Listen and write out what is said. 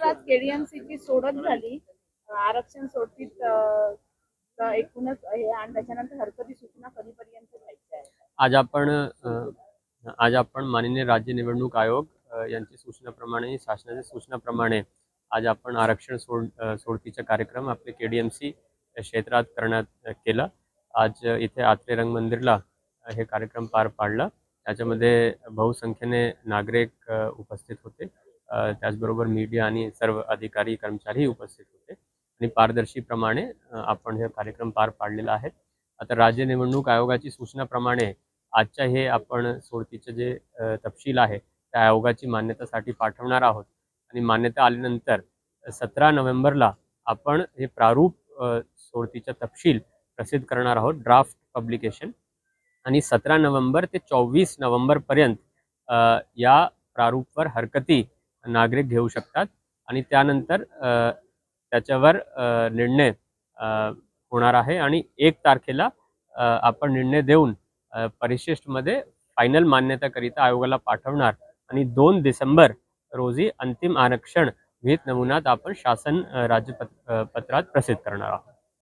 तर आज केडीएमसीची सोडत झाली. आरक्षण सोडतीत एकूणच हे आणि त्याच्यानंतर हरकती सूचना कधीपर्यंत आज आपण आज आपण माननीय राज्य निवडणूक आयोग यांची सूचनाप्रमाणे शासनाच्या सूचनाप्रमाणे आज आपण आरक्षण सोड सोडतीचा कार्यक्रम आपले के डी एम सी क्षेत्रात करण्यात केला. आज इथे आत्रे रंग मंदिरला हे कार्यक्रम पार पाडला. त्याच्यामध्ये बहुसंख्येने नागरिक उपस्थित होते. त्याचबरोबर मीडिया आणि सर्व अधिकारी कर्मचारी उपस्थित होते. आणि पारदर्शीप्रमाणे आपण हे कार्यक्रम पार पाडलेला आहे. आता राज्य निवडणूक आयोगाची सूचनाप्रमाणे आजच्या हे आपण सोडतीचे जे तपशील आहे त्या आयोगाची मान्यतासाठी पाठवणार आहोत. आणि मान्यता आल्यानंतर सतरा नोव्हेंबरला आपण हे प्रारूप सोडतीचा तपशील प्रसिद्ध करणार आहोत ड्राफ्ट पब्लिकेशन. आणि सतरा नोव्हेंबर ते चोवीस नोव्हेंबरपर्यंत या प्रारूपवर हरकती नागरिक घेऊ शकतात. आणि त्यानंतर त्याच्यावर निर्णय होणार आहे. आणि एक तारखेला आपण निर्णय देऊन परिशिष्टमध्ये फायनल मान्यताकरिता आयोगाला पाठवणार. आणि दोन डिसेंबर रोजी अंतिम आरक्षण घेत नमुन्यात आपण शासन अ, राज्यपत पत्रात प्रसिद्ध करणार आहोत.